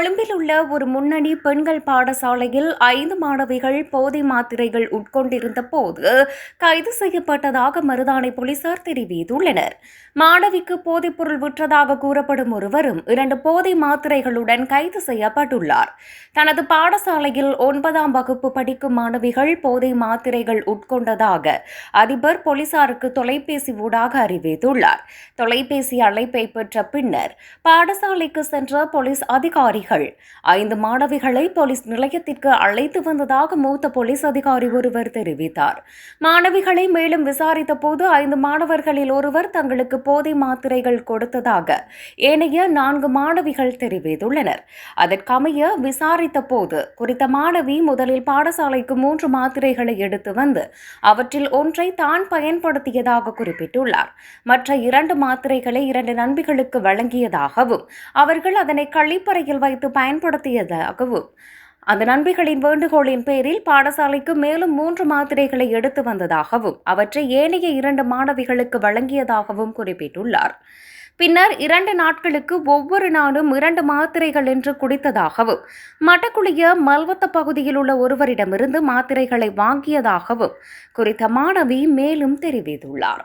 கொழும்பில் உள்ள ஒரு முன்னணி பெண்கள் பாடசாலையில் ஐந்து மாணவிகள் போதை மாத்திரைகள் உட்கொண்டிருந்த போது கைது செய்யப்பட்டதாக மருதானை போலீசார் தெரிவித்துள்ளனர். மாணவிக்கு போதைப்பொருள் விற்றதாக கூறப்படும் ஒருவரும் இரண்டு போதை மாத்திரைகளுடன் கைது செய்யப்பட்டுள்ளார். தனது பாடசாலையில் ஒன்பதாம் வகுப்பு படிக்கும் மாணவிகள் போதை மாத்திரைகள் உட்கொண்டதாக அதிபர் போலீசாருக்கு தொலைபேசி ஊடாக அறிவித்துள்ளார். தொலைபேசி அழைப்பை பெற்ற பின்னர் பாடசாலைக்கு சென்ற போலீஸ் அதிகாரிகள் ஐந்து மாணவிகளை போலீஸ் நிலையத்திற்கு அழைத்து வந்ததாக மூத்த போலீஸ் அதிகாரி ஒருவர் தெரிவித்தார். மாணவிகளை மேலும் விசாரித்த போது ஐந்து மாணவர்களில் ஒருவர் தங்களுக்கு போதை மாத்திரைகள் கொடுத்ததாக ஏனைய நான்கு மாணவிகள் தெரிவித்துள்ளனர். அதற்கமைய விசாரித்த போது குறித்த மாணவி முதலில் பாடசாலைக்கு மூன்று மாத்திரைகளை எடுத்து வந்து அவற்றில் ஒன்றை தான் பயன்படுத்தியதாக குறிப்பிட்டுள்ளார். மற்ற இரண்டு மாத்திரைகளை இரண்டு நண்பிகளுக்கு வழங்கியதாகவும் அவர்கள் அதனை கழிப்பறையில் வைத்து பயன்படுத்தியதாகவும் அந்த நண்பிகளின் வேண்டுகோளின் பேரில் பாடசாலைக்கு மேலும் மூன்று மாத்திரைகளை எடுத்து வந்ததாகவும் அவற்றை ஏனைய இரண்டு மாணவிகளுக்கு வழங்கியதாகவும் குறிப்பிட்டுள்ளார். பின்னர் இரண்டு நாட்களுக்கு ஒவ்வொரு நாளும் இரண்டு மாத்திரைகள் என்று குடித்ததாகவும் மட்டக்குளிய மல்வத்த பகுதியில் உள்ள ஒருவரிடமிருந்து மாத்திரைகளை வாங்கியதாகவும் குறித்த மாணவி மேலும் தெரிவித்துள்ளார்.